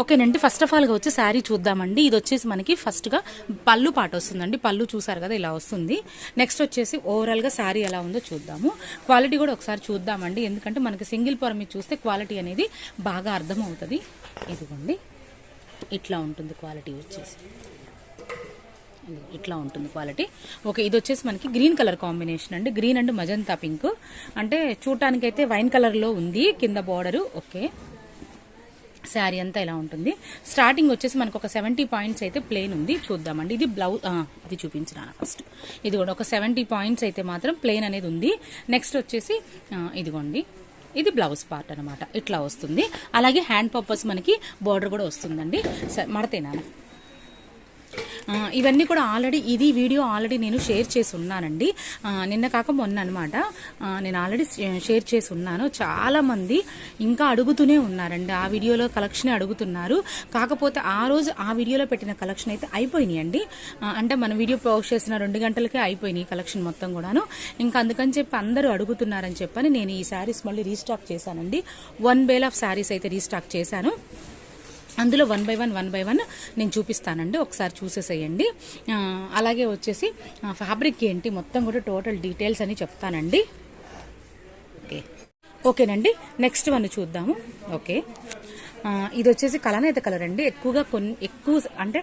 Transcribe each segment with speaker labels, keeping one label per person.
Speaker 1: ఓకేనండి first of ఆల్గా వచ్చి శారీ చూద్దామండి. ఇది వచ్చేసి మనకి ఫస్ట్గా పళ్ళు పాట వస్తుందండి. పళ్ళు చూసారు కదా ఇలా వస్తుంది. నెక్స్ట్ వచ్చేసి ఓవరాల్గా శారీ ఎలా ఉందో చూద్దాము. క్వాలిటీ కూడా ఒకసారి చూద్దామండి. ఎందుకంటే మనకి సింగిల్ పొర మీద చూస్తే క్వాలిటీ అనేది బాగా అర్థమవుతుంది. ఇదిగోండి. ఇట్లా ఉంటుంది క్వాలిటీ వచ్చేసి. ఇట్లా ఉంటుంది క్వాలిటీ ఓకే ఇది వచ్చేసి మనకి గ్రీన్ కలర్ కాంబినేషన్ అండి. గ్రీన్ అండ్ మజంతా పింక్ అంటే చూడటానికైతే వైన్ కలర్లో ఉంది కింద బార్డరు ఓకే. శారీ అంతా ఇలా ఉంటుంది? స్టార్టింగ్ వచ్చేసి మనకు ఒక సెవెంటీ పాయింట్స్ అయితే ప్లెయిన్ ఉంది. చూద్దామండి. ఇది బ్లౌజ్ ఇది చూపించిన ఫస్ట్. ఇది కూడా ఒక సెవెంటీ పాయింట్స్ అయితే మాత్రం ప్లెయిన్ అనేది ఉంది. నెక్స్ట్ వచ్చేసి ఇదిగోండి. ఇది బ్లౌజ్ పార్ట్ అనమాట ఇట్లా వస్తుంది. అలాగే హ్యాండ్ పర్పస్ మనకి బార్డర్ కూడా వస్తుందండి. మడతేనా ఇవన్నీ కూడా ఆల్రెడీ ఇది వీడియో ఆల్రెడీ నేను షేర్ చేసి ఉన్నానండి. నిన్న కాక మొన్న అనమాట నేను ఆల్రెడీ షేర్ చేసి ఉన్నాను. చాలామంది ఇంకా అడుగుతూనే ఉన్నారండి. ఆ వీడియోలో కలెక్షన్ అడుగుతున్నారు. కాకపోతే ఆ రోజు ఆ వీడియోలో పెట్టిన కలెక్షన్ అయితే అయిపోయినాయండి. అండి అంటే మన వీడియో పోస్ట్ చేసిన రెండు గంటలకే అయిపోయినాయి కలెక్షన్ మొత్తం కూడాను. ఇంకా అందుకని చెప్పి అందరూ అడుగుతున్నారని చెప్పని నేను ఈ శారీస్ మళ్ళీ రీస్టాక్ చేశానండి. వన్ బేల్ ఆఫ్ శారీస్ అయితే రీస్టాక్ చేశాను. అందులో one by one one by one నేను చూపిస్తానండి. ఒకసారి చూసేసేయండి. అలాగే వచ్చేసి ఫ్యాబ్రిక్ ఏంటి మొత్తం కూడా టోటల్ డీటెయిల్స్ అని చెప్తానండి. ఓకే ఓకేనండి. నెక్స్ట్ వన్ చూద్దాము. ఓకే ఇది వచ్చేసి కలనేత కలర్ అండి. ఎక్కువగా కొన్ని ఎక్కువ అంటే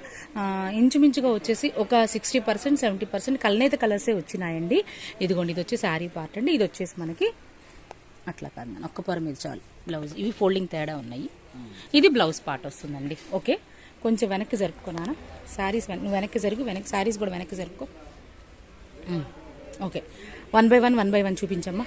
Speaker 1: ఇంచుమించుగా వచ్చేసి ఒక సిక్స్టీ పర్సెంట్ సెవెంటీ పర్సెంట్ కలనేత కలర్సే వచ్చినాయండి. ఇదిగోండి ఇది వచ్చి శారీ పార్ట్ అండి. ఇది వచ్చేసి మనకి అట్లా కాదు ఒక్క పొర మీద చాలు. బ్లౌజ్ ఇవి ఫోల్డింగ్ తేడా ఉన్నాయి. ఇది బ్లౌజ్ పార్ట్ వస్తుందండి. ఓకే? కొంచెం వెనక్కి జరుపుకున్నాను శారీస్ నువ్వు వెనక్కి జరుగు వెనక్కి శారీస్ కూడా వెనక్కి జరుపుకో. Okay. One by one one by one చూపించమ్మా.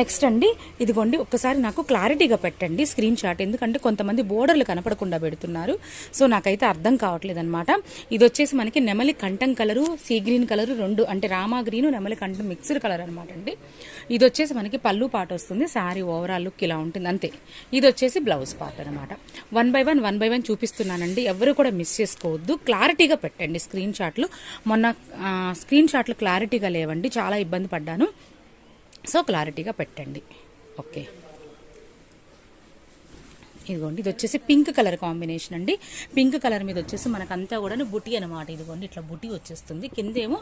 Speaker 1: Next అండి ఇదిగోండి ఒక్కసారి నాకు క్లారిటీగా పెట్టండి స్క్రీన్ షాట్. ఎందుకంటే కొంతమంది బోర్డర్లు కనపడకుండా పెడుతున్నారు. సో నాకైతే అర్థం కావట్లేదు అనమాట ఇది వచ్చేసి మనకి నెమలి కంఠం కలరు సీ గ్రీన్ కలరు రెండు అంటే రామా గ్రీన్ నెమలి కంఠం మిక్స్డ్ కలర్ అనమాట అండి. ఇది వచ్చేసి మనకి పళ్ళు పాట వస్తుంది శారీ ఓవరాల్ లుక్ ఇలా ఉంటుంది అంతే. ఇది వచ్చేసి బ్లౌజ్ పార్ట్ అనమాట one by one one by one చూపిస్తున్నానండి. ఎవరు కూడా మిస్ చేసుకోవద్దు. క్లారిటీగా పెట్టండి స్క్రీన్ షాట్లు. మొన్న స్క్రీన్ షాట్లు క్లారిటీగా లేవండి చాలా ఇబ్బంది పడ్డాను. సో క్లారిటీగా పెట్టండి. ఓకే. ఇదిగోండి ఇది వచ్చేసి పింక్ కలర్ కాంబినేషన్ అండి. పింక్ కలర్ మీద వచ్చేసి మనకంతా కూడా బుటీ అనమాట ఇదిగోండి ఇట్లా బుటీ వచ్చేస్తుంది. కిందేమో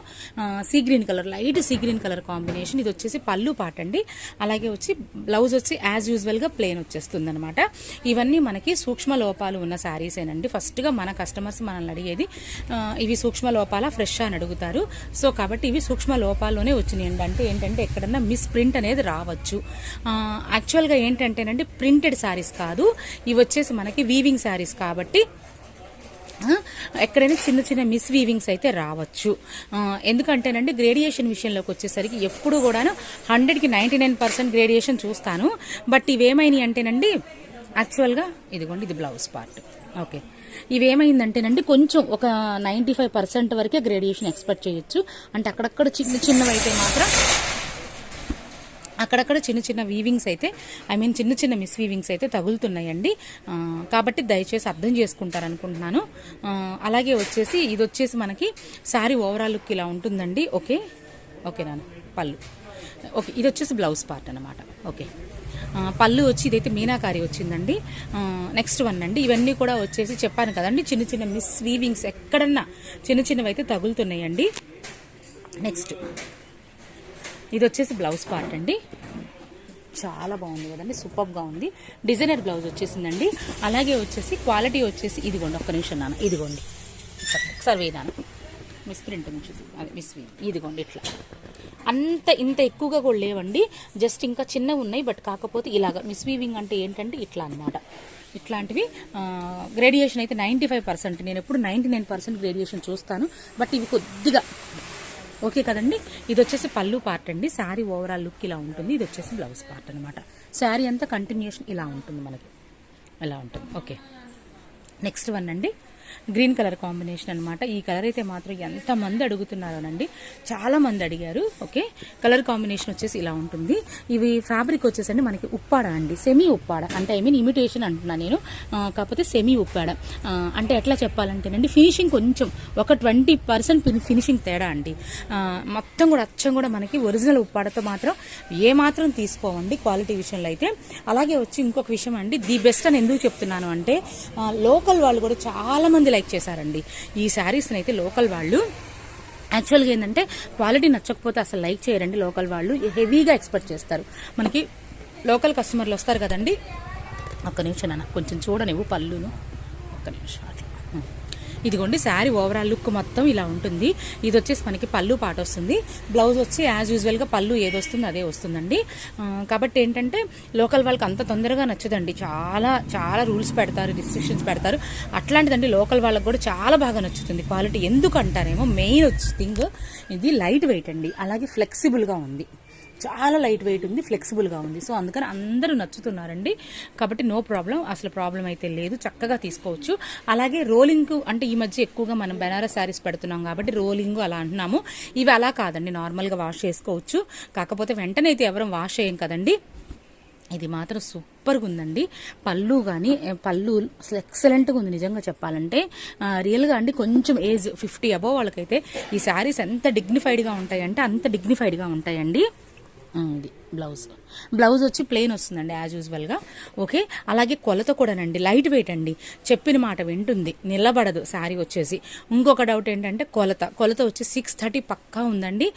Speaker 1: sea green colour light sea green colour combination. ఇది వచ్చేసి పళ్ళు పాట అండి. అలాగే వచ్చి బ్లౌజ్ వచ్చి యాజ్ యూజువల్గా ప్లేన్ వచ్చేస్తుంది అనమాట ఇవన్నీ మనకి సూక్ష్మ లోపాలు ఉన్న శారీసేనండి ఫస్ట్గా మన కస్టమర్స్ మనల్ని అడిగేది ఇవి సూక్ష్మ లోపాల ఫ్రెష్ అని అడుగుతారు. సో కాబట్టి ఇవి సూక్ష్మ లోపాల్లోనే వచ్చినాయండి అంటే ఏంటంటే ఎక్కడన్నా మిస్ ప్రింట్ అనేది రావచ్చు. యాక్చువల్గా ఏంటంటేనండి ప్రింటెడ్ శారీస్ కాదు. ఇవి వచ్చేసి మనకి వీవింగ్ శారీస్ కాబట్టి ఎక్కడైనా చిన్న చిన్న మిస్ వీవింగ్స్ అయితే రావచ్చు. ఎందుకంటేనండి గ్రేడియేషన్ విషయంలోకి వచ్చేసరికి ఎప్పుడు కూడాను హండ్రెడ్కి నైంటీ నైన్ పర్సెంట్ గ్రేడియేషన్ చూస్తాను. బట్ ఇవేమైనాయి అంటేనండి యాక్చువల్గా ఇదిగోండి ఇది బ్లౌజ్ పార్ట్ ఓకే ఇవేమైందంటేనండి కొంచెం ఒక నైంటీ ఫైవ్ పర్సెంట్ వరకే గ్రేడియేషన్ ఎక్స్పెక్ట్ చేయొచ్చు. అంటే అక్కడక్కడ చిన్న చిన్నవి అయితే మాత్రం అక్కడక్కడ చిన్న చిన్న వీవింగ్స్ అయితే ఐ మీన్ చిన్న చిన్న మిస్ వీవింగ్స్ అయితే తగులుతున్నాయండి. కాబట్టి దయచేసి అర్థం చేసుకుంటారనుకుంటున్నాను. అలాగే వచ్చేసి ఇది వచ్చేసి మనకి శారీ ఓవరాల్ లుక్ ఇలా ఉంటుందండి. ఓకే? ఓకే నాన్న. పళ్ళు. ఓకే ఇది వచ్చేసి బ్లౌజ్ పార్ట్ అనమాట ఓకే పళ్ళు వచ్చి ఇదైతే మీనాకారి వచ్చిందండి. నెక్స్ట్ వన్ అండి. ఇవన్నీ కూడా వచ్చేసి చెప్పాను కదండి. చిన్న చిన్న మిస్ వీవింగ్స్ ఎక్కడన్నా చిన్న చిన్నవి అయితే తగులుతున్నాయండి. నెక్స్ట్ ఇది వచ్చేసి బ్లౌజ్ పార్ట్ అండి. చాలా బాగుంది కదండి సూపర్గా ఉంది. డిజైనర్ బ్లౌజ్ వచ్చేసిందండి. అలాగే వచ్చేసి క్వాలిటీ వచ్చేసి ఇదిగోండి ఒక్క నిమిషం నాన్న ఇదిగోండి. ఒకసారి వేయనాను మిస్ ప్రింట్ నుంచి అదే మిస్ వీ ఇదిగోండి ఇట్లా. అంత ఇంత ఎక్కువగా కూడా లేవండి. జస్ట్ ఇంకా చిన్నవి ఉన్నాయి బట్ కాకపోతే ఇలాగ మిస్ వీవింగ్ అంటే ఏంటంటే ఇట్లా అన్నమాట. ఇట్లాంటివి గ్రేడియేషన్ అయితే నైంటీ ఫైవ్ పర్సెంట్ నేను ఎప్పుడు నైంటీ నైన్ పర్సెంట్ గ్రేడియేషన్ చూస్తాను. బట్ ఇవి కొద్దిగా ఓకే కదండి? ఇది వచ్చేసి పళ్ళు పార్ట్ అండి. శారీ ఓవరాల్ లుక్ ఇలా ఉంటుంది. ఇది వచ్చేసి బ్లౌజ్ పార్ట్ అనమాట శారీ అంతా కంటిన్యూషన్ ఇలా ఉంటుంది మనకి. ఇలా ఉంటుంది? ఓకే. నెక్స్ట్ వన్ అండి. గ్రీన్ కలర్ కాంబినేషన్ అనమాట ఈ కలర్ అయితే మాత్రం ఎంతమంది అడుగుతున్నారోనండి? చాలామంది అడిగారు. ఓకే? కలర్ కాంబినేషన్ వచ్చేసి ఇలా ఉంటుంది. ఇవి ఫ్యాబ్రిక్ వచ్చేసండి మనకి ఉప్పాడ అండి. సెమీ ఉప్పాడ. అంటే ఐ మీన్ ఇమిటేషన్ అంటున్నాను నేను. కాకపోతే సెమీ ఉప్పాడ. అంటే ఎట్లా చెప్పాలంటేనండి ఫినిషింగ్ కొంచెం ఒక ట్వంటీ పర్సెంట్ ఫినిషింగ్ తేడా అండి. మొత్తం కూడా అచ్చం కూడా మనకి ఒరిజినల్ ఉప్పాడతో మాత్రం ఏ మాత్రం తీసుకోవండి క్వాలిటీ విషయంలో అయితే. అలాగే వచ్చి ఇంకొక విషయం అండి ది బెస్ట్ అని ఎందుకు చెప్తున్నాను అంటే లోకల్ వాళ్ళు కూడా చాలా మంది లైక్ చేశారండి. ఈ శారీస్ని అయితే లోకల్ వాళ్ళు యాక్చువల్గా ఏంటంటే క్వాలిటీ నచ్చకపోతే అసలు లైక్ చేయరండి లోకల్ వాళ్ళు. హెవీగా ఎక్స్పెక్ట్ చేస్తారు. మనకి లోకల్ కస్టమర్లు వస్తారు కదండి. ఒక్క నిమిషం నాన్న కొంచెం చూడనివ్వు పళ్ళును. ఒక్క నిమిషం అట్లా ఇదిగోండి శారీ ఓవరాల్ లుక్ మొత్తం ఇలా ఉంటుంది. ఇది వచ్చేసి మనకి పళ్ళు పాట వస్తుంది. బ్లౌజ్ వచ్చి యాజ్ యూజువల్గా పళ్ళు ఏది వస్తుందో అదే వస్తుందండి. కాబట్టి ఏంటంటే లోకల్ వాళ్ళకి అంత తొందరగా నచ్చదండి. చాలా చాలా రూల్స్ పెడతారు రిస్ట్రిక్షన్స్ పెడతారు. అట్లాంటిదండి లోకల్ వాళ్ళకి కూడా చాలా బాగా నచ్చుతుంది క్వాలిటీ ఎందుకు అంటారేమో మెయిన్ వచ్చి థింగ్ ఇది లైట్ వెయిట్ అండి. అలాగే ఫ్లెక్సిబుల్గా ఉంది. చాలా లైట్ వెయిట్ ఉంది ఫ్లెక్సిబుల్గా ఉంది. సో అందుకని అందరూ నచ్చుతున్నారండి. కాబట్టి నో ప్రాబ్లం అసలు ప్రాబ్లం అయితే లేదు. చక్కగా తీసుకోవచ్చు. అలాగే రోలింగ్ అంటే ఈ మధ్య ఎక్కువగా మనం బెనారస్ శారీస్ పెడుతున్నాం కాబట్టి రోలింగ్ అలా అంటున్నాము. ఇవి అలా కాదండి నార్మల్గా వాష్ చేసుకోవచ్చు. కాకపోతే వెంటనే అయితే ఎవరం వాష్ చేయం కదండి. ఇది మాత్రం సూపర్గా ఉందండి. పళ్ళు కానీ పళ్ళు అసలు ఎక్సలెంట్గా ఉంది నిజంగా చెప్పాలంటే. రియల్గా అండి కొంచెం ఏజ్ ఫిఫ్టీ అబోవ్ వాళ్ళకైతే ఈ శారీస్ ఎంత డిగ్నిఫైడ్గా ఉంటాయంటే అంత డిగ్నిఫైడ్గా ఉంటాయండి. ఇది బ్లౌజ్. బ్లౌజ్ వచ్చి ప్లెయిన్ వస్తుందండి యాజ్ యూజువల్గా ఓకే? అలాగే కొలత కూడానండి లైట్ వెయిట్ అండి. చెప్పిన మాట వింటుంది నిలబడదు శారీ వచ్చేసి. ఇంకొక డౌట్ ఏంటంటే కొలత. కొలత వచ్చి సిక్స్ థర్టీ పక్కా ఉందండి.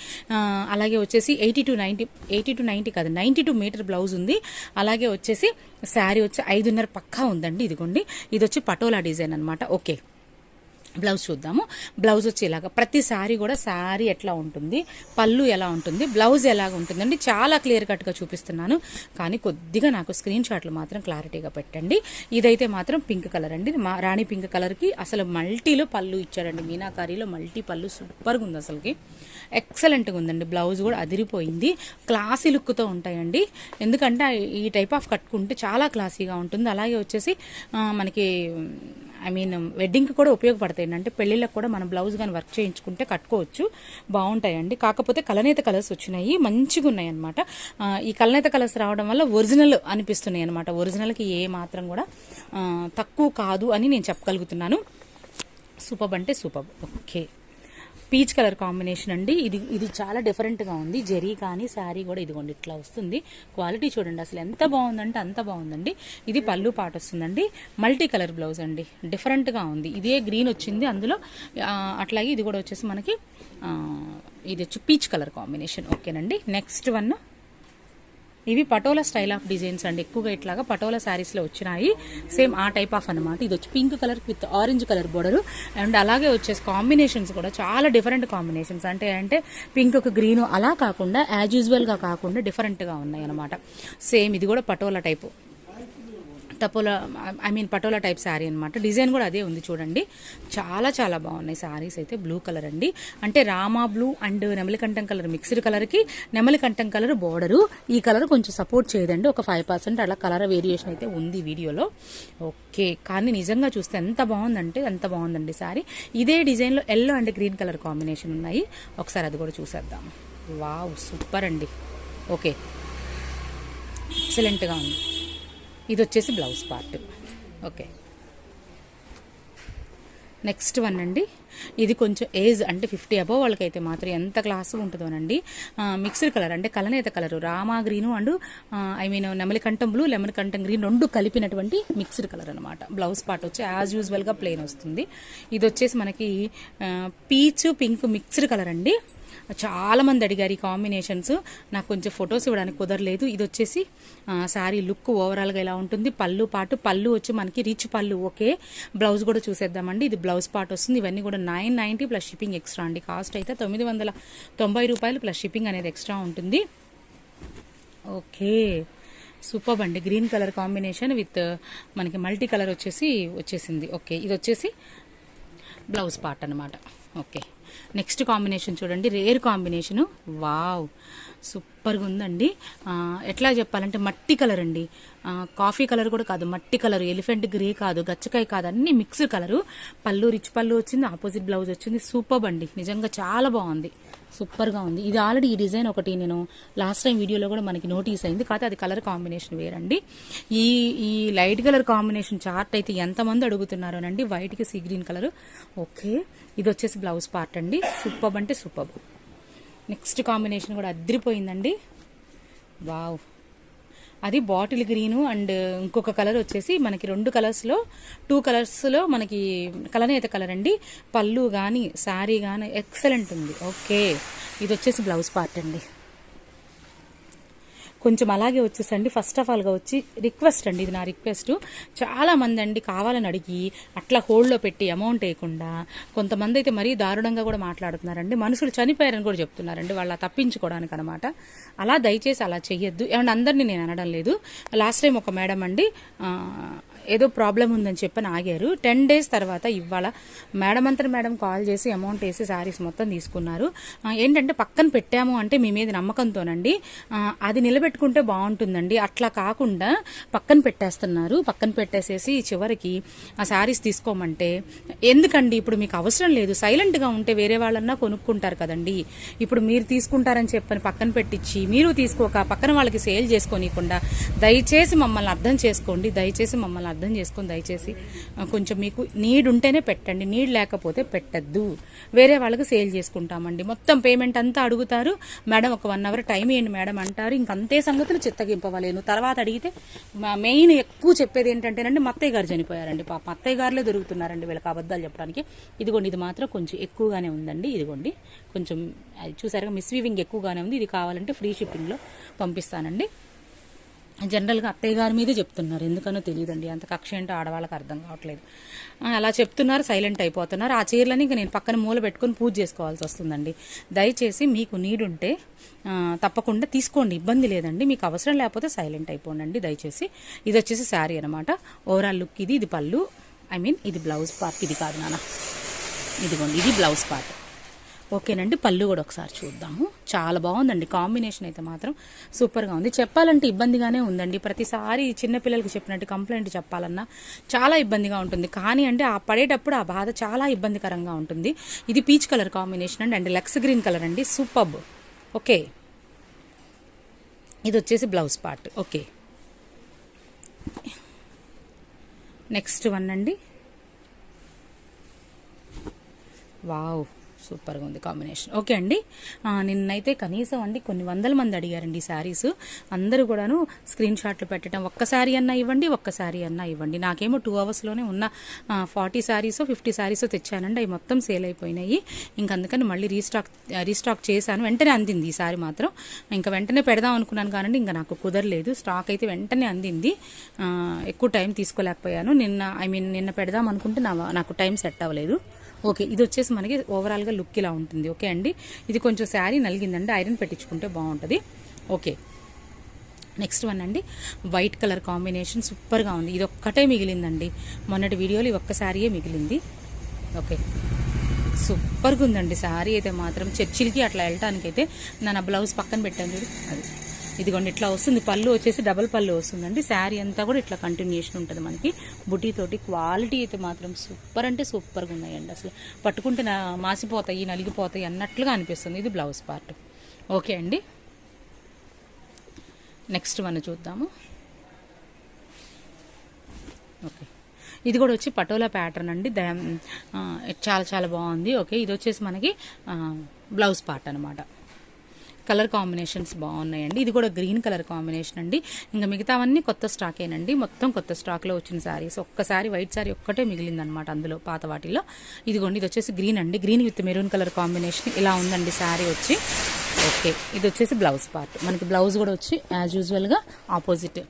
Speaker 1: అలాగే వచ్చేసి eighty two ninety eighty two ninety కాదు నైంటీ టూ మీటర్ బ్లౌజ్ ఉంది. అలాగే వచ్చేసి శారీ వచ్చి ఐదున్నర పక్కా ఉందండి ఇదిగోండి. ఇది వచ్చి పటోలా డిజైన్ అనమాట ఓకే? బ్లౌజ్ చూద్దాము. బ్లౌజ్ వచ్చి ఇలాగ ప్రతి సారీ కూడా శారీ ఎట్లా ఉంటుంది పళ్ళు ఎలా ఉంటుంది బ్లౌజ్ ఎలాగ ఉంటుందండి చాలా క్లియర్ కట్గా చూపిస్తున్నాను. కానీ కొద్దిగా నాకు స్క్రీన్ షాట్లు మాత్రం క్లారిటీగా పెట్టండి. ఇదైతే మాత్రం పింక్ కలర్ అండి. మా రాణి పింక్ కలర్కి అసలు మల్టీలో పళ్ళు ఇచ్చాడండి. మీనాకారీలో మల్టీ పళ్ళు సూపర్గా ఉంది అసలుకి. ఎక్సలెంట్గా ఉందండి. బ్లౌజ్ కూడా అదిరిపోయింది. క్లాసీ లుక్తో ఉంటాయండి. ఎందుకంటే ఈ టైప్ ఆఫ్ కట్టుకుంటే చాలా క్లాసీగా ఉంటుంది. అలాగే వచ్చేసి మనకి ఐ మీన్ వెడ్డింగ్కి కూడా ఉపయోగపడతాయండి అంటే పెళ్ళిళ్ళకి కూడా మనం బ్లౌజ్ కానీ వర్క్ చేయించుకుంటే కట్టుకోవచ్చు. బాగుంటాయండి. కాకపోతే కలనేత కలర్స్ వచ్చినాయి. మంచిగా ఉన్నాయి అనమాట ఈ కలనేత కలర్స్ రావడం వల్ల ఒరిజినల్ అనిపిస్తున్నాయి అనమాట ఒరిజినల్కి ఏ మాత్రం కూడా తక్కువ కాదు అని నేను చెప్పగలుగుతున్నాను. సూపబ్ అంటే superb okay. Peach colour combination అండి. ఇది ఇది చాలా డిఫరెంట్గా ఉంది. జెరీ కానీ శారీ కూడా ఇదిగోండి ఇట్లా వస్తుంది. క్వాలిటీ చూడండి అసలు ఎంత బాగుందంటే అంత బాగుందండి. ఇది పళ్ళు పాట వస్తుందండి. మల్టీ కలర్ బ్లౌజ్ అండి. డిఫరెంట్గా ఉంది. ఇదే గ్రీన్ వచ్చింది. అందులో అట్లాగే ఇది కూడా వచ్చేసి మనకి ఇది వచ్చి పీచ్ కలర్ కాంబినేషన్. ఓకేనండి. నెక్స్ట్ వన్ ఇవి పటోలా స్టైల్ ఆఫ్ డిజైన్స్ అండి. ఎక్కువగా ఇట్లాగా పటోలా శారీస్లో వచ్చినాయి. సేమ్ ఆ టైప్ ఆఫ్ అన్నమాట. ఇది వచ్చి pink colour with orange colour border. And అలాగే వచ్చేసి కాంబినేషన్స్ కూడా చాలా డిఫరెంట్ కాంబినేషన్స్. అంటే అంటే పింక్ గ్రీన్ అలా కాకుండా యాజ్ యూజువల్గా కాకుండా డిఫరెంట్గా ఉన్నాయి అనమాట సేమ్ ఇది కూడా patola type. టపోలా I mean patola type sari అనమాట డిజైన్ కూడా అదే ఉంది చూడండి. చాలా చాలా బాగున్నాయి శారీస్ అయితే బ్లూ కలర్ అండి. అంటే రామా బ్లూ అండ్ నెమలికంఠం కలర్ మిక్స్డ్ కలర్కి నెమలికంఠం కలర్ బోర్డరు ఈ కలర్ కొంచెం సపోర్ట్ చేయదండి. ఒక ఫైవ్ పర్సెంట్ అలా కలర్ వేరియేషన్ అయితే ఉంది వీడియోలో. ఓకే కానీ నిజంగా చూస్తే ఎంత బాగుందంటే ఎంత బాగుందండి శారీ ఇదే డిజైన్లో yellow and green colour combination ఉన్నాయి. ఒకసారి అది కూడా చూసేద్దాం. వావ్ సూపర్ అండి. ఓకే ఎక్సలెంట్గా ఉంది. ఇది వచ్చేసి blouse part. Okay. Next one అండి. ఇది కొంచెం ఏజ్ అంటే ఫిఫ్టీ అబవ్ వాళ్ళకైతే మాత్రం ఎంత క్లాస్ ఉంటుందోనండి మిక్స్డ్ కలర్ అంటే కలనేత colour. Rama green and I mean నెమలికంఠం blue lemon కంఠం గ్రీన్ రెండు కలిపినటువంటి మిక్స్డ్ కలర్ అనమాట బ్లౌజ్ పార్ట్ వచ్చి యాజ్ యూజువల్గా ప్లెయిన్ వస్తుంది. ఇది వచ్చేసి మనకి పీచ్ పింక్ మిక్స్డ్ కలర్ అండి. చాలా మంది అడిగారు ఈ కాంబినేషన్స్. నాకు కొంచెం ఫొటోస్ ఇవ్వడానికి కుదరలేదు. ఇది వచ్చేసి శారీ లుక్ ఓవరాల్గా ఇలా ఉంటుంది. పళ్ళు పాటు పళ్ళు వచ్చి మనకి రిచ్ పళ్ళు ఓకే. బ్లౌజ్ కూడా చూసేద్దామండి. ఇది బ్లౌజ్ పార్ట్ వస్తుంది. ఇవన్నీ కూడా nine ninety plus shipping extra అండి. కాస్ట్ అయితే తొమ్మిది వందల తొంభై రూపాయలు ప్లస్ షిప్పింగ్ అనేది ఎక్స్ట్రా ఉంటుంది. ఓకే. సూపర్ అండి. గ్రీన్ కలర్ కాంబినేషన్ విత్ మనకి మల్టీ కలర్ వచ్చేసి వచ్చేసింది. ఓకే. ఇది వచ్చేసి బ్లౌజ్ పార్ట్ అనమాట ఓకే. నెక్స్ట్ కాంబినేషన్ చూడండి రేర్ కాంబినేషను. వావ్ సూపర్గా ఉందండి. ఎట్లా చెప్పాలంటే మట్టి కలర్ అండి. కాఫీ కలర్ కూడా కాదు మట్టి కలర్. ఎలిఫెంట్ గ్రే కాదు గచ్చకాయ కాదు అన్ని మిక్స్ కలరు. పళ్ళు రిచ్ పళ్ళు వచ్చింది ఆపోజిట్ బ్లౌజ్ వచ్చింది సూపర్ అండి. నిజంగా చాలా బాగుంది. సూపర్గా ఉంది. ఇది ఆల్రెడీ ఈ డిజైన్ ఒకటి నేను లాస్ట్ టైం వీడియోలో కూడా మనకి నోటీస్ అయింది. కాకపోతే అది కలర్ కాంబినేషన్ వేరండి. ఈ ఈ లైట్ కలర్ కాంబినేషన్ చార్ట్ అయితే ఎంతమంది అడుగుతున్నారోనండి వైట్కి సీ గ్రీన్ కలర్. ఓకే. ఇది వచ్చేసి బ్లౌజ్ పార్ట్ అండి. సూపర్ అంటే సూపర్ నెక్స్ట్ కాంబినేషన్ కూడా అద్దరిపోయిందండి వావ్. అది బాటిల్ గ్రీను అండ్ ఇంకొక కలర్ వచ్చేసి మనకి రెండు కలర్స్లో టూ కలర్స్లో మనకి కలనేత కలర్ అండి. పళ్ళు కానీ శారీ కానీ ఎక్సలెంట్ ఉంది. ఓకే ఇది వచ్చేసి బ్లౌజ్ పార్ట్ అండి. కొంచెం అలాగే వచ్చేసండి. ఫస్ట్ ఆఫ్ ఆల్గా వచ్చి రిక్వెస్ట్ అండి. ఇది నా రిక్వెస్ట్ చాలామంది అండి కావాలని అడిగి అట్లా హోల్డ్లో పెట్టి అమౌంట్ వేయకుండా కొంతమంది అయితే మరీ దారుణంగా కూడా మాట్లాడుతున్నారండి. మనుషులు చనిపోయారని కూడా చెప్తున్నారండి. వాళ్ళ తప్పించుకోవడానికి అనమాట అలా దయచేసి అలా చెయ్యొద్దు. ఏమన్నా అందరినీ నేను అనడం లేదు. లాస్ట్ టైం ఒక మేడం అండి ఏదో ప్రాబ్లం ఉందని చెప్పని ఆగారు. టెన్ డేస్ తర్వాత ఇవాళ మేడం అంతా మేడం కాల్ చేసి అమౌంట్ వేసి శారీస్ మొత్తం తీసుకున్నారు. ఏంటంటే పక్కన పెట్టాము అంటే మీ మీద నమ్మకంతోనండి. అది నిలబెట్టుకుంటే బాగుంటుందండి. అట్లా కాకుండా పక్కన పెట్టేస్తున్నారు. పక్కన పెట్టేసేసి చివరికి ఆ శారీస్ తీసుకోమంటే ఎందుకండి ఇప్పుడు మీకు అవసరం లేదు. సైలెంట్గా ఉంటే వేరే వాళ్ళన్నా కొనుక్కుంటారు కదండి. ఇప్పుడు మీరు తీసుకుంటారని చెప్పని పక్కన పెట్టించి మీరు తీసుకోక పక్కన వాళ్ళకి సేల్ చేసుకోనీయకుండా దయచేసి మమ్మల్ని అర్థం చేసుకోండి. దయచేసి మమ్మల్ని అర్థం చేసుకొని దయచేసి కొంచెం మీకు నీడ్ ఉంటేనే పెట్టండి నీడ్ లేకపోతే పెట్టద్దు. వేరే వాళ్ళకి సేల్ చేసుకుంటామండి. మొత్తం పేమెంట్ అంతా అడుగుతారు. మేడం ఒక వన్ అవర్ టైం ఇవ్వండి మేడం అంటారు. ఇంకంతే సంగతులు చిత్తగింపవలేను. తర్వాత అడిగితే మెయిన్ ఎక్కువ చెప్పేది ఏంటంటేనండి మత్తయ్య అత్తయ్య గారు చనిపోయారండి. పాప అత్తయ్య గారులే దొరుకుతున్నారండి వీళ్ళకి అబద్ధాలు చెప్పడానికి. ఇదిగోండి ఇది మాత్రం కొంచెం ఎక్కువగానే ఉందండి. ఇదిగోండి కొంచెం అది చూసారుగా మిస్వీవింగ్ ఎక్కువగానే ఉంది. ఇది కావాలంటే ఫ్రీ షిప్పింగ్లో పంపిస్తానండి. జనరల్గా అత్తయ్య గారి మీదే చెప్తున్నారు. ఎందుకనో తెలియదండి. అంత కక్ష ఏంటో ఆడవాళ్ళకి అర్థం కావట్లేదు. అలా చెప్తున్నారు సైలెంట్ అయిపోతున్నారు. ఆ చీరలని ఇంకా నేను పక్కన మూల పెట్టుకొని పూజ చేసుకోవాల్సి వస్తుందండి. దయచేసి మీకు నీడుంటే ఉంటే తప్పకుండా తీసుకోండి. ఇబ్బంది లేదండి. మీకు అవసరం లేకపోతే సైలెంట్ అయిపోండి దయచేసి ఇది వచ్చేసి శారీ అనమాట ఓవరాల్ లుక్ ఇది ఇది పళ్ళు. ఐ మీన్ ఇది బ్లౌజ్ పార్ట్. ఇది కాదు నాన్న. ఇదిగోండి ఇది బ్లౌజ్ పార్ట్. ఓకేనండి పళ్ళు కూడా ఒకసారి చూద్దాము. చాలా బాగుందండి కాంబినేషన్ అయితే మాత్రం సూపర్గా ఉంది. చెప్పాలంటే ఇబ్బందిగానే ఉందండి. ప్రతిసారి చిన్నపిల్లలకి చెప్పినట్టు కంప్లైంట్ చెప్పాలన్నా చాలా ఇబ్బందిగా ఉంటుంది. కానీ అంటే ఆ పడేటప్పుడు ఆ బాధ చాలా ఇబ్బందికరంగా ఉంటుంది. ఇది పీచ్ కలర్ కాంబినేషన్ అండి అండ్ లెక్స్ గ్రీన్ కలర్ అండి. Superb okay. ఇది వచ్చేసి blouse part. Okay. Next one అండి. వావ్. సూపర్గా ఉంది కాంబినేషన్. ఓకే అండి. నిన్నైతే కనీసం అండి కొన్ని వందల మంది అడిగారండి ఈ శారీస్ అందరూ కూడాను స్క్రీన్ షాట్లు పెట్టడం ఒక్క శారీ అన్నా ఇవ్వండి ఒక్క శారీ అన్నా ఇవ్వండి. నాకేమో టూ అవర్స్లోనే ఉన్న ఫార్టీ శారీస్ ఫిఫ్టీ శారీస్ తెచ్చానండి. అవి మొత్తం సేల్ అయిపోయినాయి. ఇంక అందుకని మళ్ళీ రీస్టాక్ రీస్టాక్ చేశాను. వెంటనే అందింది ఈ సారీ మాత్రం. ఇంకా వెంటనే పెడదాం అనుకున్నాను కానండి ఇంకా నాకు కుదరలేదు. స్టాక్ అయితే వెంటనే అందింది. ఎక్కువ టైం తీసుకోలేకపోయాను. నిన్న ఐ మీన్ నిన్న పెడదాం అనుకుంటే నా నాకు టైం సెట్ అవ్వలేదు. ఓకే ఇది వచ్చేసి మనకి ఓవరాల్గా లుక్ ఇలా ఉంటుంది. ఓకే అండి? ఇది కొంచెం శారీ నలిగిందండి. ఐరన్ పెట్టించుకుంటే బాగుంటుంది. ఓకే. నెక్స్ట్ వన్ అండి. వైట్ కలర్ కాంబినేషన్ సూపర్గా ఉంది. ఇది ఒక్కటే మిగిలిందండి. మొన్నటి వీడియోలో ఈ ఒక్క శారీయే మిగిలింది. ఓకే. సూపర్గా ఉందండి. శారీ అయితే మాత్రం చర్చిలకి అట్లా వెళ్ళటానికైతే అయితే నా బ్లౌజ్ పక్కన పెట్టాను చూడు. అది. ఇదిగోండి ఇట్లా వస్తుంది. పళ్ళు వచ్చేసి డబల్ పళ్ళు వస్తుందండి. శారీ అంతా కూడా ఇట్లా కంటిన్యూషన్ ఉంటుంది మనకి. బుటీతోటి క్వాలిటీ అయితే మాత్రం సూపర్ అంటే సూపర్గా ఉన్నాయండి అసలు. పట్టుకుంటే మాసిపోతాయి నలిగిపోతాయి అన్నట్లుగా అనిపిస్తుంది. ఇది బ్లౌజ్ పార్ట్ ఓకే అండి. నెక్స్ట్ మనం చూద్దాము. ఓకే. ఇది కూడా వచ్చి పటోలా ప్యాటర్న్ అండి. దా- చాలా చాలా బాగుంది. ఓకే ఇది వచ్చేసి మనకి బ్లౌజ్ పార్ట్ అనమాట కలర్ కాంబినేషన్స్ బాగున్నాయండి. ఇది కూడా గ్రీన్ కలర్ కాంబినేషన్ అండి. ఇంకా మిగతావన్నీ కొత్త స్టాకేనండి మొత్తం కొత్త స్టాక్లో వచ్చిన శారీస్. ఒక్కసారి వైట్ శారీ ఒక్కటే మిగిలిందనమాట అందులో పాత వాటిలో. ఇదిగోండి ఇది వచ్చేసి గ్రీన్ అండి. Green with maroon colour combination. ఇలా ఉందండి శారీ వచ్చి. ఓకే. ఇది వచ్చేసి బ్లౌజ్ పార్ట్. మనకి బ్లౌజ్ కూడా వచ్చి యాజ్ యూజువల్గా ఆపోజిట్.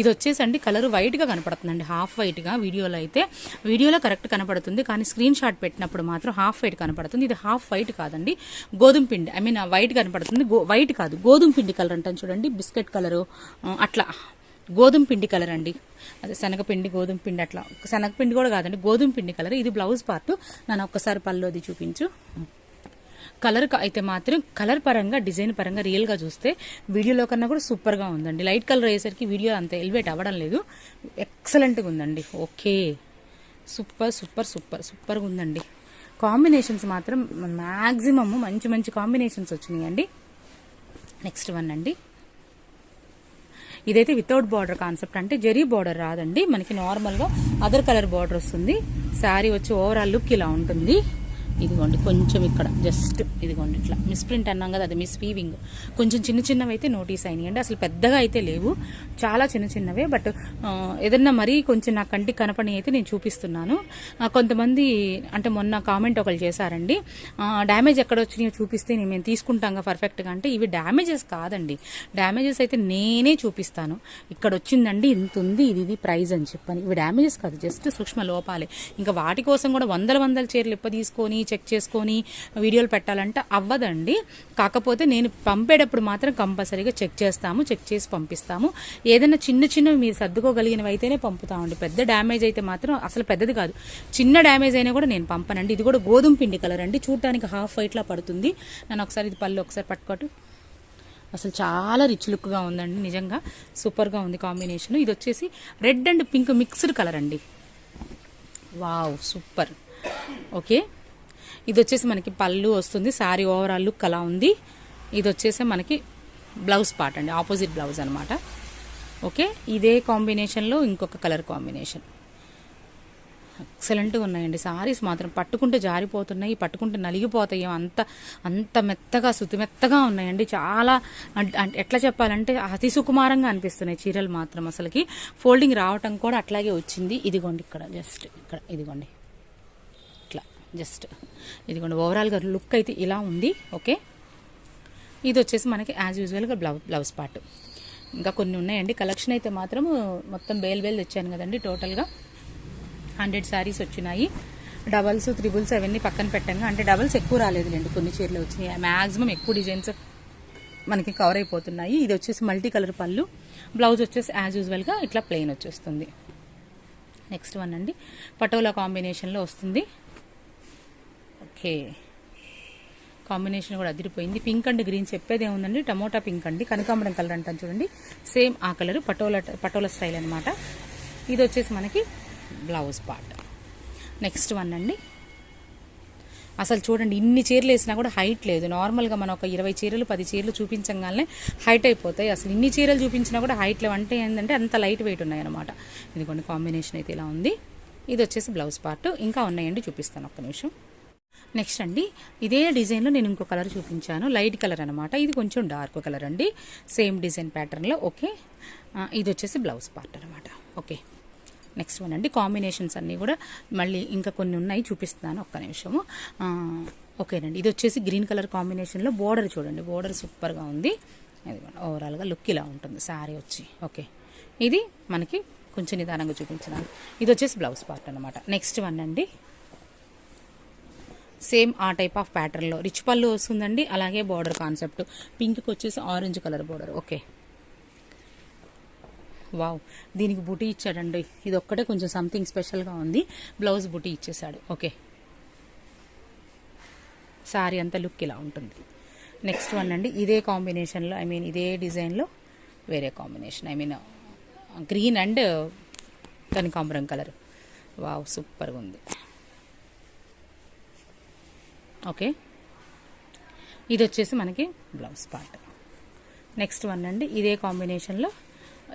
Speaker 1: ఇది వచ్చేసి అండి కలర్ వైట్గా కనపడుతుందండి. హాఫ్ వైట్గా వీడియోలో అయితే. వీడియోలో కరెక్ట్ కనపడుతుంది కానీ స్క్రీన్ షాట్ పెట్టినప్పుడు మాత్రం హాఫ్ వైట్ కనపడుతుంది. ఇది హాఫ్ వైట్ కాదండి గోధుమ పిండి. ఐ మీన్ వైట్ కనపడుతుంది గో వైట్ కాదు గోధుమ పిండి కలర్ అంటాను చూడండి బిస్కెట్ కలరు అట్లా. గోధుమ పిండి కలర్ అండి. అదే శనగపిండి గోధుమ పిండి అట్లా. శనగపిండి కూడా కాదండి గోధుమ పిండి కలర్ ఇది బ్లౌజ్ పార్ట్. నన్ను ఒక్కసారి పళ్ళు అది చూపించు. కలర్ అయితే మాత్రం కలర్ పరంగా డిజైన్ పరంగా రియల్గా చూస్తే వీడియోలో కన్నా కూడా సూపర్గా ఉందండి. లైట్ కలర్ అయ్యేసరికి వీడియో అంత ఎలివేట్ అవ్వడం లేదు. ఎక్సలెంట్గా ఉందండి. ఓకే సూపర్ సూపర్ సూపర్ సూపర్గా ఉందండి. కాంబినేషన్స్ మాత్రం మ్యాక్సిమమ్ మంచి మంచి కాంబినేషన్స్ వచ్చినాయండి. నెక్స్ట్ వన్ అండి. ఇదైతే వితౌట్ బార్డర్ కాన్సెప్ట్ అంటే జరీ బార్డర్ రాదండి. మనకి నార్మల్గా అదర్ కలర్ బార్డర్ వస్తుంది. శారీ వచ్చి ఓవరాల్ లుక్ ఇలా ఉంటుంది. ఇదిగోండి కొంచెం ఇక్కడ జస్ట్ ఇదిగోండి ఇట్లా. మిస్ ప్రింట్ అన్నాం కదా అది మిస్ వీవింగ్ కొంచెం చిన్న చిన్నవి అయితే నోటీస్ అయినాయండి అసలు పెద్దగా అయితే లేవు చాలా చిన్న చిన్నవే బట్ ఏదన్నా మరీ కొంచెం నా కంటికి కనపడి అయితే నేను చూపిస్తున్నాను. కొంతమంది అంటే మొన్న కామెంట్ ఒకరు చేశారండి. డ్యామేజ్ ఎక్కడ వచ్చినాయో చూపిస్తే నేను మేము తీసుకుంటాం పర్ఫెక్ట్గా అంటే ఇవి డ్యామేజెస్ కాదండి. డ్యామేజెస్ అయితే నేనే చూపిస్తాను. ఇక్కడ వచ్చిందండి ఇంత ఉంది ఇది ఇది ప్రైజ్ అని చెప్పని. ఇవి డ్యామేజెస్ కాదు జస్ట్ సూక్ష్మ లోపాలే. ఇంకా వాటి కోసం కూడా వందల వందల చీరలు ఇప్ప తీసుకొని చెక్ చేసుకొని వీడియోలు పెట్టాలంటే అవ్వదండి. కాకపోతే నేను పంపేటప్పుడు మాత్రం కంపల్సరీగా చెక్ చేస్తాము చెక్ చేసి పంపిస్తాము. ఏదైనా చిన్న చిన్నవి మీరు సర్దుకోగలిగినవి అయితేనే పంపుతామండి పెద్ద డ్యామేజ్ అయితే మాత్రం అసలు పెద్దది కాదు. చిన్న డ్యామేజ్ అయినా కూడా నేను పంపనండి. ఇది కూడా గోధుమ పిండి కలర్ అండి. చూడటానికి హాఫ్ వైట్లా పడుతుంది. నన్ను ఒకసారి ఇది పళ్ళు ఒకసారి పట్టుకోటు అసలు చాలా రిచ్ లుక్గా ఉందండి. నిజంగా సూపర్గా ఉంది కాంబినేషన్. ఇది వచ్చేసి red and pink mixed colour అండి. Wow super. ఓకే. ఇది వచ్చేసి మనకి పళ్ళు వస్తుంది శారీ ఓవరాల్ లుక్ అలా ఉంది. ఇది వచ్చేసి మనకి బ్లౌజ్ పార్ట్ అండి ఆపోజిట్ బ్లౌజ్ అనమాట ఓకే ఇదే కాంబినేషన్లో ఇంకొక కలర్ కాంబినేషన్ ఎక్సలెంట్గా ఉన్నాయండి సారీస్ మాత్రం పట్టుకుంటే జారిపోతున్నాయి పట్టుకుంటే నలిగిపోతాయి. అంత అంత మెత్తగా శుతి మెత్తగా ఉన్నాయండి. చాలా అంటే ఎట్లా చెప్పాలంటే అతి సుకుమారంగా అనిపిస్తున్నాయి చీరలు మాత్రం అసలుకి. ఫోల్డింగ్ రావటం కూడా అట్లాగే వచ్చింది. ఇదిగోండి ఇక్కడ జస్ట్ ఇక్కడ ఇదిగోండి. జస్ట్ ఇదిగోండి ఓవరాల్గా లుక్ అయితే ఇలా ఉంది ఓకే ఇది వచ్చేసి మనకి యాజ్ యూజువల్గా బ్లౌజ్ బ్లౌజ్ పార్ట్ ఇంకా కొన్ని ఉన్నాయండి కలెక్షన్ అయితే మాత్రం మొత్తం బేల్ బేల్ తెచ్చాను కదండి టోటల్గా హండ్రెడ్ శారీస్ వచ్చినాయి. డబల్స్ త్రిబుల్స్ అవన్నీ పక్కన పెట్టంగా అంటే డబల్స్ ఎక్కువ రాలేదులేండి కొన్ని చీరలు వచ్చినాయి. మ్యాక్సిమం ఎక్కువ డిజైన్స్ మనకి కవర్ అయిపోతున్నాయి. ఇది వచ్చేసి మల్టీ కలర్ పళ్ళు. బ్లౌజ్ వచ్చేసి యాజ్ యూజువల్గా ఇట్లా ప్లెయిన్ వచ్చేస్తుంది. నెక్స్ట్ వన్ అండి పటోలా కాంబినేషన్లో వస్తుంది. ఓకే. కాంబినేషన్ కూడా అదిరిపోయింది. పింక్ అండ్ గ్రీన్ చెప్పేది ఏముందండి? టమోటా పింక్ అండి. కనకాంబరం కలర్ అంటాను చూడండి. సేమ్ ఆ కలర్ పటోలా పటోలా స్టైల్ అనమాట ఇది వచ్చేసి మనకి బ్లౌజ్ పార్ట్. నెక్స్ట్ వన్ అండి. అసలు చూడండి ఇన్ని చీరలు వేసినా కూడా హైట్ లేదు. నార్మల్గా మనం ఒక ఇరవై చీరలు పది చీరలు చూపించగానే హైట్ అయిపోతాయి. అసలు ఇన్ని చీరలు చూపించినా కూడా హైట్ లేవు. అంటే ఏంటంటే అంత లైట్ వెయిట్ ఉన్నాయి అనమాట ఇదిగోండి కాంబినేషన్ అయితే ఇలా ఉంది. ఇది వచ్చేసి బ్లౌజ్ పార్ట్. ఇంకా ఉన్నాయండి చూపిస్తాను ఒక్క నిమిషం. నెక్స్ట్ అండి ఇదే డిజైన్లో నేను ఇంకో కలర్ చూపించాను లైట్ కలర్ అనమాట ఇది కొంచెం డార్క్ కలర్ అండి. సేమ్ డిజైన్ ప్యాటర్న్లో ఓకే. ఇది వచ్చేసి బ్లౌజ్ పార్ట్ అనమాట ఓకే. నెక్స్ట్ వన్ అండి కాంబినేషన్స్ అన్నీ కూడా మళ్ళీ ఇంకా కొన్ని ఉన్నాయి చూపిస్తున్నాను ఒక్క నిమిషము. ఓకేనండి ఇది వచ్చేసి గ్రీన్ కలర్ కాంబినేషన్లో బోర్డర్ చూడండి బోర్డర్ సూపర్గా ఉంది. అది ఓవరాల్గా లుక్ ఇలా ఉంటుంది శారీ వచ్చి ఓకే. ఇది మనకి కొంచెం నిదానంగా చూపించడానికి. ఇది వచ్చేసి బ్లౌజ్ పార్ట్ అనమాట నెక్స్ట్ వన్ అండి సేమ్ ఆ టైప్ ఆఫ్ ప్యాటర్న్లో రిచ్ పళ్ళు వస్తుందండి అలాగే బార్డర్ కాన్సెప్ట్. పింక్కి వచ్చేసి orange colour border okay. Wow దీనికి బుటీ ఇచ్చాడండి. ఇది ఒక్కటే కొంచెం సంథింగ్ స్పెషల్గా ఉంది. బ్లౌజ్ బుటీ ఇచ్చేసాడు ఓకే. సారీ అంతా లుక్ ఇలా ఉంటుంది. నెక్స్ట్ వన్ అండి ఇదే కాంబినేషన్లో ఐ మీన్ ఇదే డిజైన్లో వేరే combination I mean green and కనకాంబరం కలర్ వావ్ సూపర్గా ఉంది. ఓకే? ఇది వచ్చేసి మనకి బ్లౌజ్ పార్ట్. నెక్స్ట్ వన్ అండి ఇదే కాంబినేషన్లో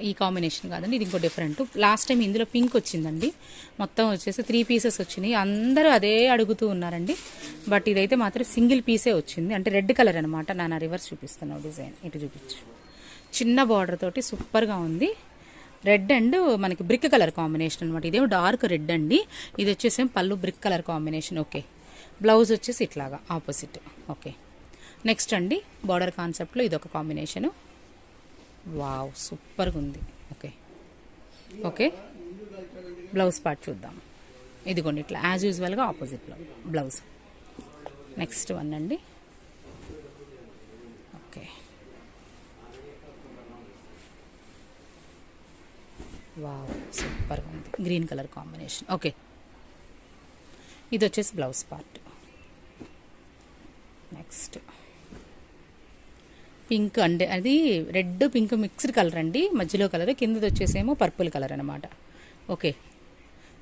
Speaker 1: ఈ కాంబినేషన్ కాదండి ఇది ఇంకో డిఫరెంట్. లాస్ట్ టైం ఇందులో పింక్ వచ్చిందండి. మొత్తం వచ్చేసి త్రీ పీసెస్ వచ్చినాయి. అందరూ అదే అడుగుతూ ఉన్నారండి. బట్ ఇదైతే మాత్రం సింగిల్ పీసే వచ్చింది. అంటే రెడ్ కలర్ అనమాట నా రివర్స్ చూపిస్తున్నావు డిజైన్. ఇటు చూపించు. చిన్న బార్డర్ తోటి సూపర్గా ఉంది. రెడ్ అండ్ మనకి బ్రిక్ కలర్ కాంబినేషన్ అనమాట ఇదేమో డార్క్ రెడ్ అండి. ఇది వచ్చేసి పళ్ళు brick colour combination. Okay. Blouse వచ్చేసి ఇట్లాగా ఆపోజిట్ ఓకే నెక్స్ట్ అండి బార్డర్ కాన్సెప్ట్లో ఇదొక కాంబినేషను వావ్ సూపర్గా ఉంది. ఓకే ఓకే బ్లౌజ్ పార్ట్ చూద్దాం. ఇదిగోండి ఇట్లా యాజ్ యూజువల్గా ఆపోజిట్లో బ్లౌజ్ నెక్స్ట్ వన్ అండి. ఓకే వావ్ సూపర్గా ఉంది. గ్రీన్ కలర్ కాంబినేషన్ ఓకే ఇది వచ్చేసి బ్లౌజ్ పార్ట్ నెక్స్ట్. పింక్ అంటే అది రెడ్ పింక్ మిక్స్డ్ కలర్ అండి. మధ్యలో కలర్ కిందది వచ్చేసేమో పర్పుల్ కలర్ అనమాట ఓకే.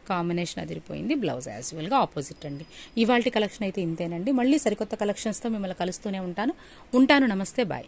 Speaker 1: కాంబినేషన్ అదిరిపోయింది బ్లౌజ్ యాజ్ వెల్గా ఆపోజిట్ అండి. ఇవాళ కలెక్షన్ అయితే ఇంతేనండి. మళ్ళీ సరికొత్త కలెక్షన్స్తో మిమ్మల్ని కలుస్తూనే ఉంటాను. ఉంటాను నమస్తే బాయ్.